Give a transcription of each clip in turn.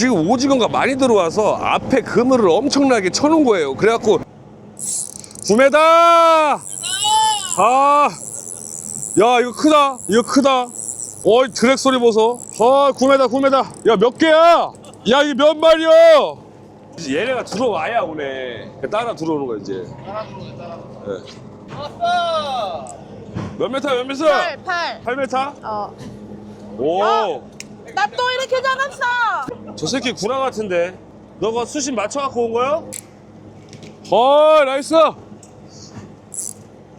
지금 오징어가 많이 들어와서 앞에 그물을 엄청나게 쳐놓은 거예요. 그래갖고 9m! 아, 야 이거 크다. 이거 크다. 어이 드랙 소리 보소. 아 9m 9m. 야몇 개야? 야 이게 몇 마리야? 이제 얘네가 들어와야 오네. 따라 들어오는 거야 이제. 따라 들어오네 따라 예. 왔다 몇 메타 몇 메타? 8, 8. 8m? 어. 오. 나 또 이렇게 잡았어. 저 새끼 구라 같은데. 너가 수심 맞춰갖고 온 거야? 헐, 나이스!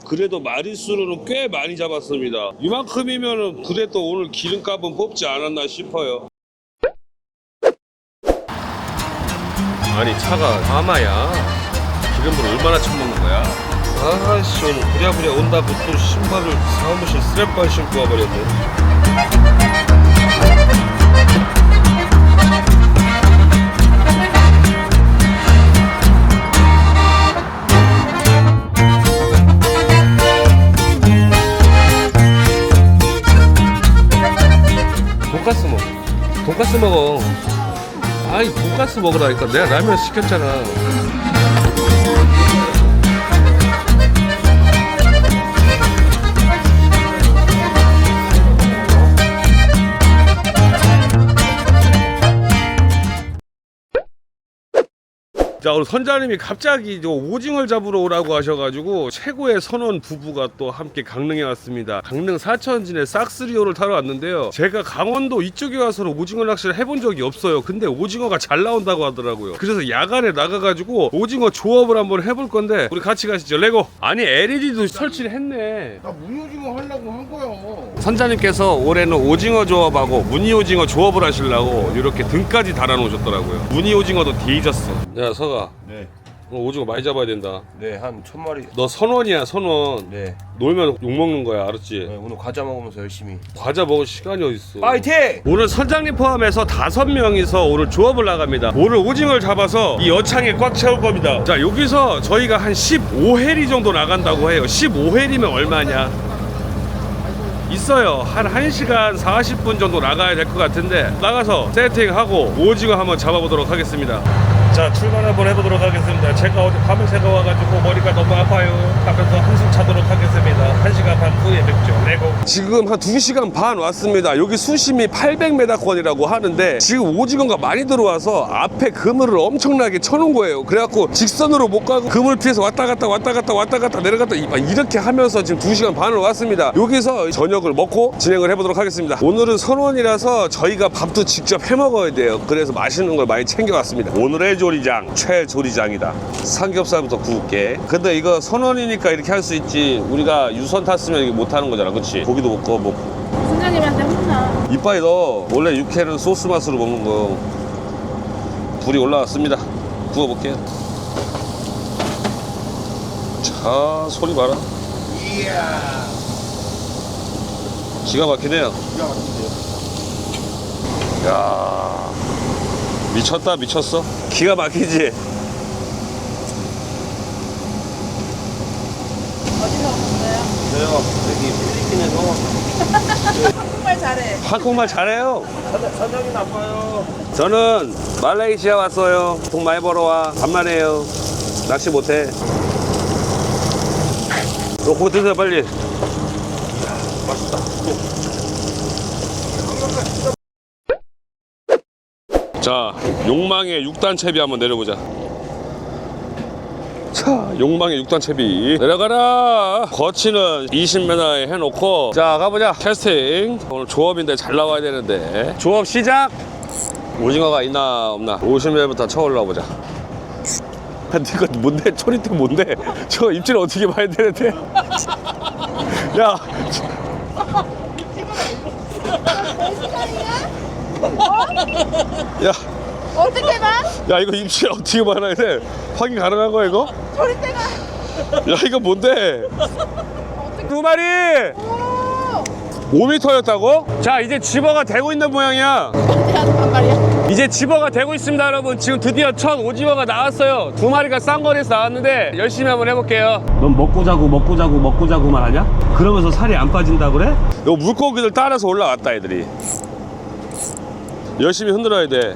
그래도 마리수로는 꽤 많이 잡았습니다. 이만큼이면은 그래도 오늘 기름값은 뽑지 않았나 싶어요. 아니 차가 하마야. 기름을 얼마나 처먹는 거야? 아씨 오늘 부랴부랴 온다고 또 신발을 사무실 스랩발 신고 와버렸네. 돈가스 먹어. 아니 돈가스 먹으라니까 내가 라면 시켰잖아. 자 오늘 선장님이 갑자기 저 오징어를 잡으러 오라고 하셔가지고 최고의 선원 부부가 또 함께 강릉에 왔습니다. 강릉 사천진에 싹스리오를 타러 왔는데요. 제가 강원도 이쪽에 와서는 오징어 낚시를 해본 적이 없어요. 근데 오징어가 잘 나온다고 하더라고요. 그래서 야간에 나가가지고 오징어 조업을 한번 해볼 건데 우리 같이 가시죠. 레고. 아니 LED도 설치를 했네. 나 무효징어 하려고 한 거야 선장님께서 올해는 오징어 조업하고 무늬 오징어 조업을 하시려고 이렇게 등까지 달아놓으셨더라고요. 무늬 오징어도 뒤졌어. 야 서가 네 오늘 오징어 많이 잡아야 된다. 네, 한 천 마리 너 선원이야 선원. 네. 놀면 욕 먹는 거야 알았지? 네 오늘 과자 먹으면서 열심히 과자 먹을 시간이 어딨어? 파이팅! 오늘 선장님 포함해서 다섯 명이서 오늘 조업을 나갑니다. 오늘 오징어를 잡아서 이 여창에 꽉 채울 겁니다. 자 여기서 저희가 한 15회리 정도 나간다고 해요. 15회리면 얼마냐? 있어요. 한 1시간 40분 정도 나가야 될 것 같은데 나가서 세팅하고 오징어 한번 잡아보도록 하겠습니다. 자 출발 한번 해보도록 하겠습니다. 제가 어제 밤을 새가 와가지고 머리가 너무 아파요. 하면서 한숨 자도록 하겠습니다. 1시간 반 후에 뵙죠. 레고. 지금 한 2시간 반 왔습니다. 여기 수심이 800m권이라고 하는데 지금 오징어가 많이 들어와서 앞에 그물을 엄청나게 쳐놓은 거예요. 그래갖고 직선으로 못 가고 그물 피해서 왔다 갔다 왔다 갔다 왔다 갔다 내려갔다 이- 이렇게 하면서 지금 2시간 반을 왔습니다. 여기서 저녁을 먹고 진행을 해보도록 하겠습니다. 오늘은 선원이라서 저희가 밥도 직접 해 먹어야 돼요. 그래서 맛있는 걸 많이 챙겨왔습니다. 오늘의 조리장 최조리장이다. 삼겹살부터 구울게. 근데 이거 선원이니까 이렇게 할 수 있지. 우리가 유선 탔으면 이게 못 하는 거잖아. 그치? 고기도 못 구워 먹고. 선장님한테 혼나. 이빠이 너 원래 육회는 소스 맛으로 먹는 거 불이 올라왔습니다 구워볼게요 자 소리 봐라 이야 기가 막히네요 기가 막힌데요 야 미쳤다 미쳤어? 기가 막히지? 어디서 오셨어요? 저요 여기 필리핀에서. 한국말 잘해. 한국말 잘해요. 선- 선장이 나빠요. 저는 말레이시아 왔어요. 돈 많이 벌어와. 간만에요. 낚시 못해. 너 고기 드세요 빨리. 맛있다 자, 욕망의 6단 채비 한번 내려보자. 자, 욕망의 6단 채비 내려가라. 거치는 20m에 해놓고 자 가보자. 캐스팅. 오늘 조업인데 잘 나와야 되는데 조업 시작. 오징어가 있나 없나 50m부터 쳐 올라보자. 아, 니가 뭔데? 초리대 뭔데? 저 입질 어떻게 봐야 되는데? 야, 야. 어떻게 봐? 야 이거 입질 어떻게 봐야 돼? 확인 가능한 거야 이거? 소리 때가. 야 이거 뭔데? 두 마리! 오! 5m였다고? 자 이제 집어가 되고 있는 모양이야 어디 하는 반말이야? 이제 집어가 되고 있습니다 여러분 지금 드디어 첫 오징어가 나왔어요 두 마리가 쌍거리에서 나왔는데 열심히 한번 해볼게요 넌 먹고 자고 먹고 자고 먹고 자고만 하냐? 그러면서 살이 안 빠진다 그래? 요 물고기들 따라서 올라왔다 애들이 열심히 흔들어야 돼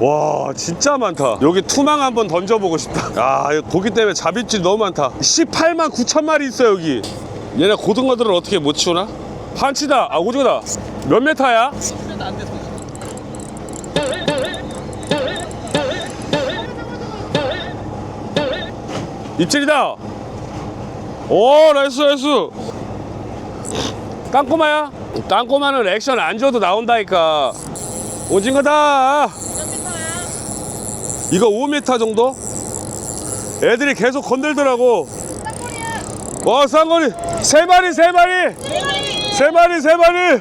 와 진짜 많다. 여기 투망 한번 던져보고 싶다. 아 고기 때문에 잡입질 너무 많다. 18만 9천 마리 있어 여기. 얘네 고등어들을 어떻게 못 치우나? 판치다. 아 오징어다. 몇 메타야? 입질이다. 오 나이스 나이스. 땅꼬마야? 땅꼬마는 액션 안 줘도 나온다니까. 오징어다 이거 5m 정도? 애들이 계속 건들더라고. 와 쌍거리. 세 마리 세 마리. 세 마리 세 마리.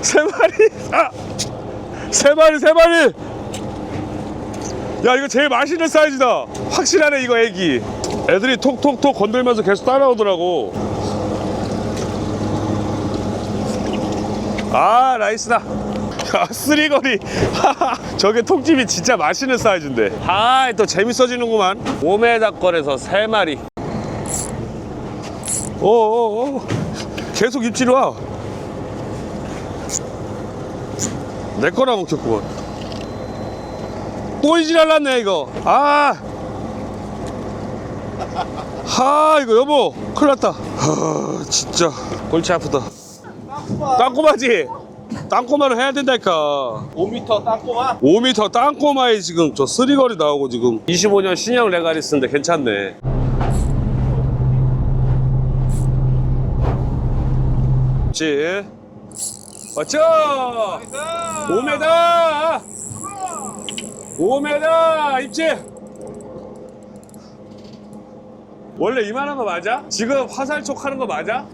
세 마리. 아 세 마리 세 마리. 야 이거 제일 맛있는 사이즈다. 확실하네 이거 애기. 애들이 톡톡톡 건들면서 계속 따라오더라고. 아 나이스다. 야 쓰리거리. 저게 통집이 진짜 맛있는 사이즈인데. 아 또 재밌어지는구만. 5m권에서 3마리. 오오오 계속 입질이 와내 거나 먹혔구만 또 이질 할랐네 이거. 아. 하, 이거 여보. 큰일 났다. 하, 진짜. 골치 아프다. 땅꼬마지? 땅꼬마를 해야 된다니까. 5m 땅꼬마? 5m 땅꼬마에 지금 저 쓰리거리 나오고 지금. 25년 신형 레가리스인데 괜찮네. 그렇지. 맞죠? 5m 5m 입질! 원래 이만한 거 맞아? 지금 화살 쪽 하는 거 맞아?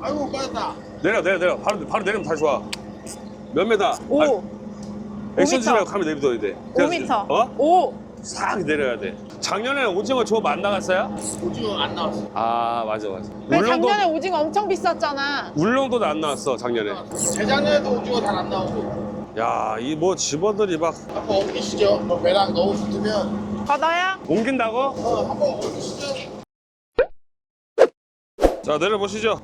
아이고 빠졌다. 내려 내려 내려. 바로 바로 내리면 다시 와. 몇 메다? 오. 아, 액션 5m. 주면 카메라 내비둬야 돼. 5m. 어? 오. 싹 내려야 돼. 작년에 오징어 저안 나갔어요? 오징어 안 나왔어 아 맞아 맞아. 그 울릉도 작년에 오징어 엄청 비쌌잖아. 울릉도도 안 나왔어 작년에. 재작년에도 오징어 잘 안 나오고 야 이 뭐 집어들이 막 한번 옮기시죠 뭐 배랑 너무 붙으면 바다야? 옮긴다고? 어 한번 옮기시죠 자 내려보시죠.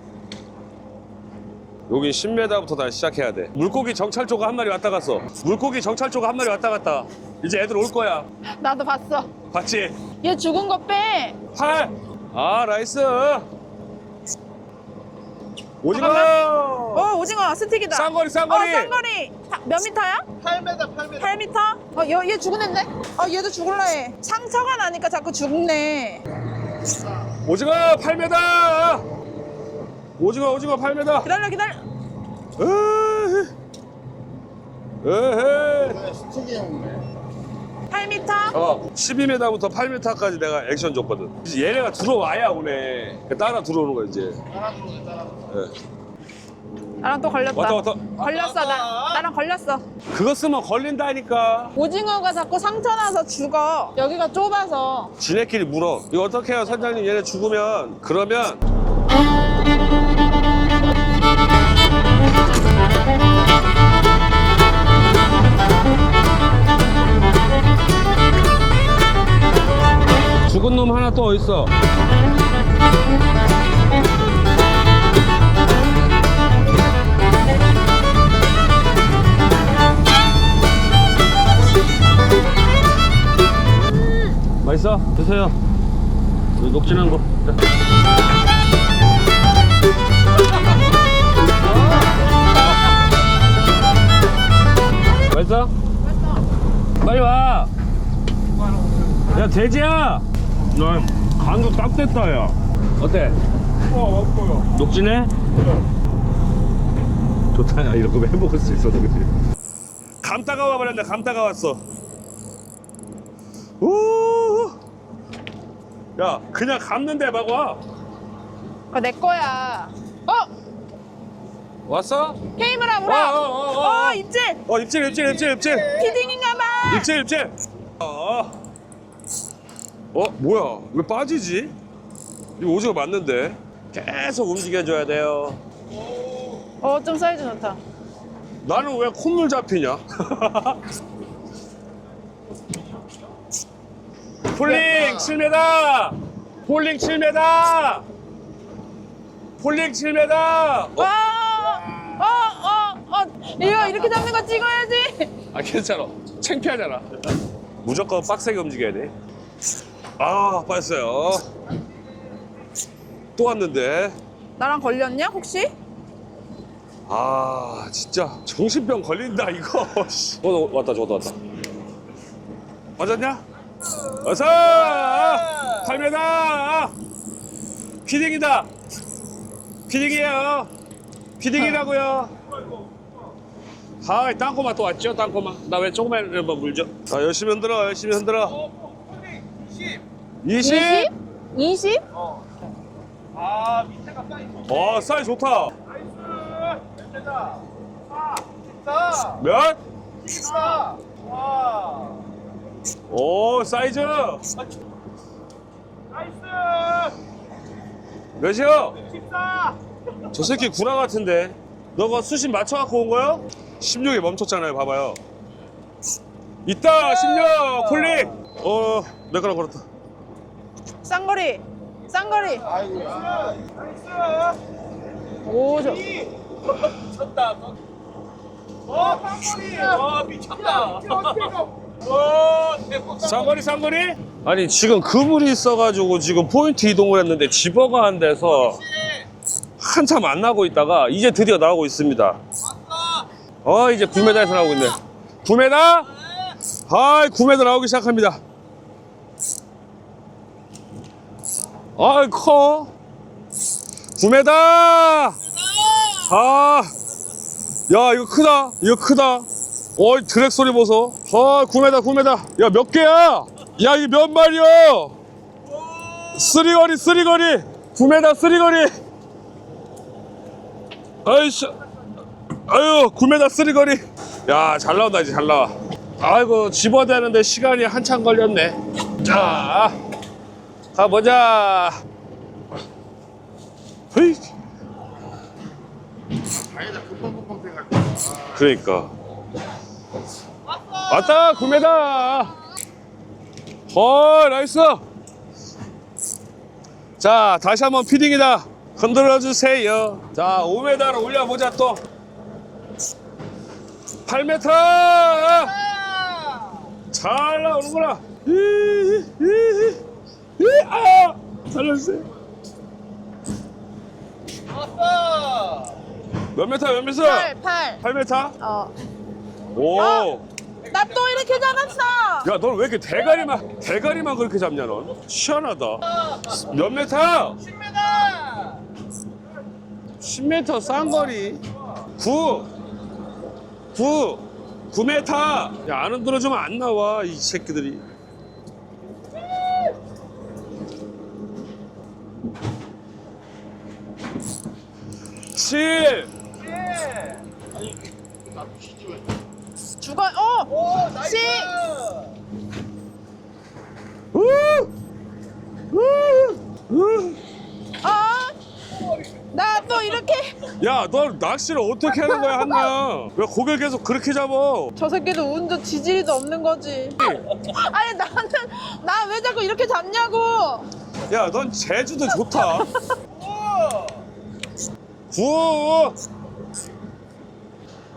여기 10m부터 다시 시작해야 돼. 물고기 정찰 조가 한 마리 왔다 갔어. 물고기 정찰 조가 한 마리 왔다 갔다. 이제 애들 올 거야. 나도 봤어. 봤지? 얘 죽은 거 빼. 팔. 아 나이스. 오징어. 어 오징어 스틱이다. 쌍거리, 쌍거리. 어 쌍거리. 다- 몇 미터야? 8m 8m 8미터? 어, 얘, 얘 죽었는데? 어, 얘도 죽을라 해. 상처가 나니까 자꾸 죽네. 오징어 8m. 오징어 오징어 8m. 기다려, 기다려. 네, 스틱이 형네 8미터? 어 12m부터 8m까지 내가 액션 줬거든. 이제 얘네가 들어와야 오네. 따라 들어오는 거야 이제. 따라 들어오네 따라 들어오네 예. 나랑 또 걸렸다. 왔다 왔다. 걸렸어, 나. 나랑 걸렸어. 그거 쓰면 걸린다니까. 오징어가 자꾸 상처 나서 죽어. 여기가 좁아서. 지네끼리 물어. 이거 어떻게 해요 선장님 얘네 죽으면 그러면 죽은 놈 하나 또 어딨어? 맛있어? 드세요. 녹진한 거. 자. 맛있어? 빨리 와. 야 돼지야. 나 간도 딱 됐다 야. 어때? 어 없고요 녹진해? 좋다 야거 해먹을 수 있어 그지? 감다가 와버렸네 감다가 왔어 우. 야 그냥 감는데 막 와. 그거 내 거야. 어? 왔어? 게임을 하무라. 어, 어, 어, 어. 어, 입질. 어 입질 입질 입질 입질 피딩인가 봐. 입질 입질 어. 어 뭐야 왜 빠지지? 이거 오징어 맞는데 계속 움직여줘야 돼요 어, 좀 사이즈 좋다. 나는 왜 콧물 잡히냐? 폴링 7m! 폴링 7m! 폴링 7m! 와! 어, 어, 어. 이거 이렇게 잡는 거 찍어야지. 아 괜찮아 창피하잖아 무조건 빡세게 움직여야 돼 아 빠졌어요. 또 왔는데. 나랑 걸렸냐 혹시? 아 진짜. 정신병 걸린다 이거. 씨. 어 왔다 저도 왔다. 맞았냐? 어서 8m 피딩이다. 피딩이에요. 피딩이라고요. 하이 땅콩맛 또 왔죠 땅콩맛 나 왜 조금만 뭐 물죠? 자 열심히 흔들어 열심히 흔들어 20? 20? 20? 아 밑에가 사이즈 어 사이 좋다. 나이스. 됐다 4 14 몇? 14 와 오 사이즈. 나이스. 몇이요? 14 저 새끼 구라 같은데. 너가 수심 맞춰갖고 온 거야? 16에 멈췄잖아요 봐봐요. 있다 16 콜릭 어 매끄러 걸었다. 쌍거리 쌍거리. 아이고 나이스 오 저. 미쳤다. 어 쌍거리. 어 미쳤다. 어 대박. 쌍거리 쌍거리? 아니 지금 그물이 있어가지고 지금 포인트 이동을 했는데 집어가 한 데서 한참 안 나고 있다가 이제 드디어 나오고 있습니다. 어 이제 9m에서 나오고 있네. 9m? 아이 9m 나오기 시작합니다 아이 커. 9m 아, 야 이거 크다. 이거 크다. 어이 드랙 소리 보소. 아 9m 9m 야 몇 개야? 야 이게 몇 마리야 쓰리거리 쓰리거리. 9m 쓰리거리. 아이씨. 아유 9m 쓰리거리. 야 잘 나온다 이제 잘 나와. 아이고 집어대는데 시간이 한참 걸렸네. 자 가보자. 헤이. 다행이다 금방금방 그러니까. 왔다 9m 헐 나이스. 자 다시 한번 피딩이다. 흔들어 주세요. 자 5m로 올려보자 또. 8m 잘 나오는구나. 이, 아 살려주세요 왔어 몇 메타 몇 메타 8 8 8m 어. 오 나 또 이렇게 잡았어 야, 넌 왜 이렇게 대가리만 대가리만 그렇게 잡냐, 넌? 희한하다. 몇 메타? 10m 10m 쌍거리. 9. 9. 9m. 야, 안 흔들어 주면 안 나와, 이 새끼들이. 칠. 죽어 어오 나이스 시. 우! 우! 우! 어? 나또 이렇게 야, 너 낚시를 어떻게 하는 거야, 한나? 왜 고개를 계속 그렇게 잡어? 저 새끼도 운도 지지리도 없는 거지 아니 나는 나 왜 자꾸 이렇게 잡냐고 야, 넌 제주도 좋다. 우와 구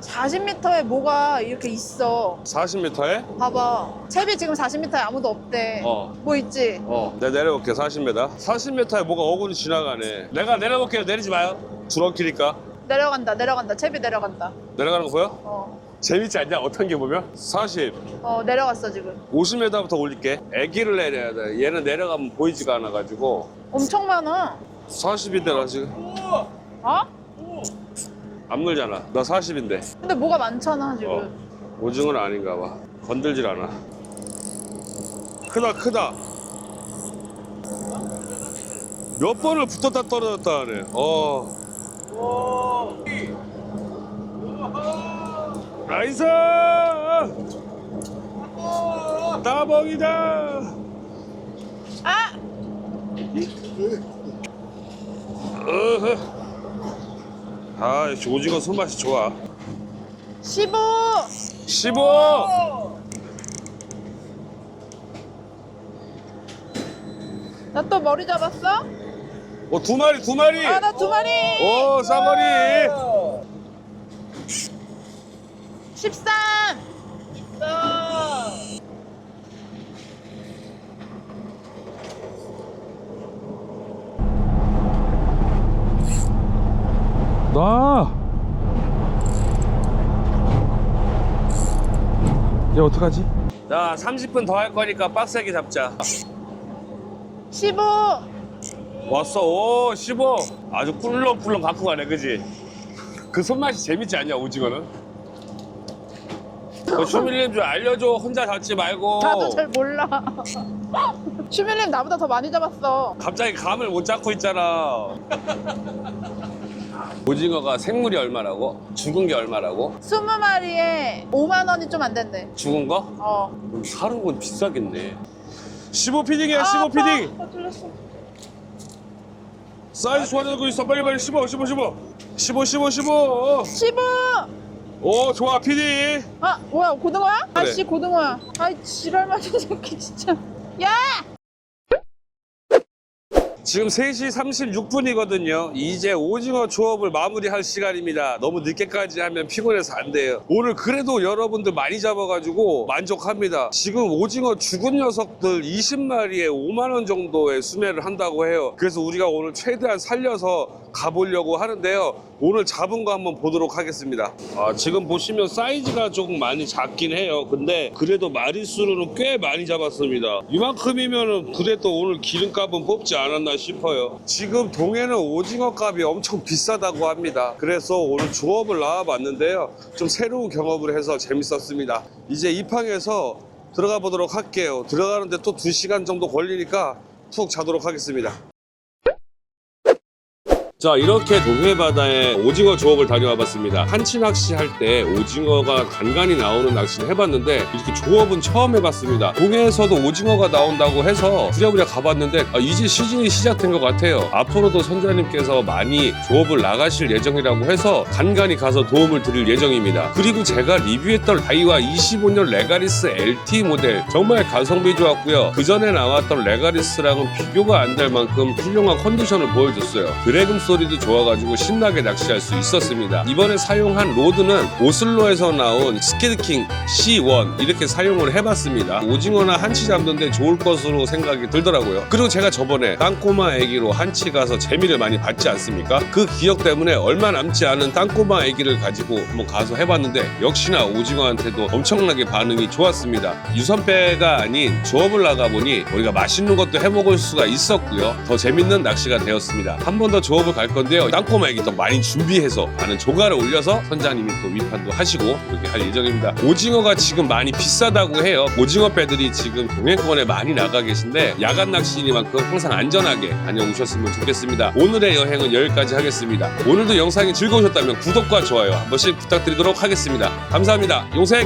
40m에 뭐가 이렇게 있어 40m에? 봐봐 채비 지금 40m에 아무도 없대 어. 뭐 있지? 어. 내가 내려볼게, 40m. 40m에 뭐가 어군이 지나가네. 내가 내려볼게요. 내리지 마요. 줄어키니까. 내려간다 내려간다 채비 내려간다 내려가는 거 보여? 어, 재밌지 않냐? 어떤 게 보면? 40, 어 내려갔어 지금 50m부터 올릴게. 애기를 내려야 돼. 얘는 내려가면 보이지가 않아가지고. 엄청 많아 40인데 나 지금 어? 안 물잖아. 나 40인데. 근데 뭐가 많잖아 지금 어. 오징어는 아닌가 봐. 건들질 않아. 크다, 크다. 몇 번을 붙었다 떨어졌다 하네. 어. 오 나이스! 따봉이다! 아! 어허. 아, 역시 오징어 손맛이 좋아. 15! 15! 나 또 머리 잡았어? 어, 두 마리, 두 마리! 아 나 두 마리! 오, 쌍거리! 13! 얘 어떡하지? 자, 30분 더 할 거니까 빡세게 잡자. 15. 왔어, 오, 15. 아주 꿀렁꿀렁 갖고 가네, 그지? 그 손맛이 재밌지 않냐, 오징어는? 그 슈밀님 좀 알려줘. 혼자 잡지 말고. 나도 잘 몰라. 슈밀님 나보다 더 많이 잡았어. 갑자기 감을 못 잡고 있잖아. 오징어가 생물이 얼마라고? 죽은 게 얼마라고? 20마리에 5만 원이 좀 안 된대. 죽은 거? 어. 그럼 사는 건 비싸겠네. 15 피딩이야, 아, 15 아파. 피딩. 아, 틀렸어. 사이즈 좋아지고 있어. 빨리 빨리 15, 15, 15. 15, 15, 15. 15. 오, 좋아, 피딩. 아, 뭐야, 고등어야? 그래. 아씨, 고등어야. 아이, 지랄 맞은 새끼, 진짜. 야! 지금 3시 36분이거든요. 이제 오징어 조업을 마무리할 시간입니다. 너무 늦게까지 하면 피곤해서 안 돼요. 오늘 그래도 여러분들 많이 잡아가지고 만족합니다. 지금 오징어 죽은 녀석들 20마리에 5만원 정도의 수매를 한다고 해요. 그래서 우리가 오늘 최대한 살려서 가보려고 하는데요. 오늘 잡은 거 한번 보도록 하겠습니다. 아, 지금 보시면 사이즈가 조금 많이 작긴 해요. 근데 그래도 마리수로는 꽤 많이 잡았습니다. 이만큼이면은 그래도 오늘 기름값은 뽑지 않았나 싶어요. 지금 동해는 오징어 값이 엄청 비싸다고 합니다. 그래서 오늘 조업을 나와봤는데요. 좀 새로운 경험을 해서 재밌었습니다. 이제 입항해서 들어가 보도록 할게요. 들어가는데 또 2시간 정도 걸리니까 푹 자도록 하겠습니다. 자 이렇게 동해 바다에 오징어 조업을 다녀와 봤습니다. 한치 낚시 할 때 오징어가 간간히 나오는 낚시를 해봤는데 이렇게 조업은 처음 해봤습니다. 동해에서도 오징어가 나온다고 해서 부랴부랴 가봤는데 아, 이제 시즌이 시작된 것 같아요. 앞으로도 선장님께서 많이 조업을 나가실 예정이라고 해서 간간히 가서 도움을 드릴 예정입니다. 그리고 제가 리뷰했던 다이와 25년 레가리스 LT 모델 정말 가성비 좋았고요. 그 전에 나왔던 레가리스랑은 비교가 안 될 만큼 훌륭한 컨디션을 보여줬어요. 드래 금 소리도 좋아가지고 신나게 낚시할 수 있었습니다. 이번에 사용한 로드는 오슬로에서 나온 스키드킹 C1 이렇게 사용을 해봤습니다. 오징어나 한치 잡는데 좋을 것으로 생각이 들더라고요. 그리고 제가 저번에 땅꼬마 애기로 한치 가서 재미를 많이 봤지 않습니까? 그 기억 때문에 얼마 남지 않은 땅꼬마 애기를 가지고 한번 가서 해봤는데 역시나 오징어한테도 엄청나게 반응이 좋았습니다. 유선배가 아닌 조업을 나가보니 우리가 맛있는 것도 해먹을 수가 있었고요. 더 재밌는 낚시가 되었습니다. 한 번 더 조업을 갈 건데요. 땅꼬마에게 더 많이 준비해서 많은 조가를 올려서 선장님이 또 위판도 하시고 그렇게 할 예정입니다. 오징어가 지금 많이 비싸다고 해요. 오징어 배들이 지금 동해권에 많이 나가 계신데 야간 낚시니만큼 항상 안전하게 다녀오셨으면 좋겠습니다. 오늘의 여행은 여기까지 하겠습니다. 오늘도 영상이 즐거우셨다면 구독과 좋아요 한 번씩 부탁드리도록 하겠습니다. 감사합니다. 용생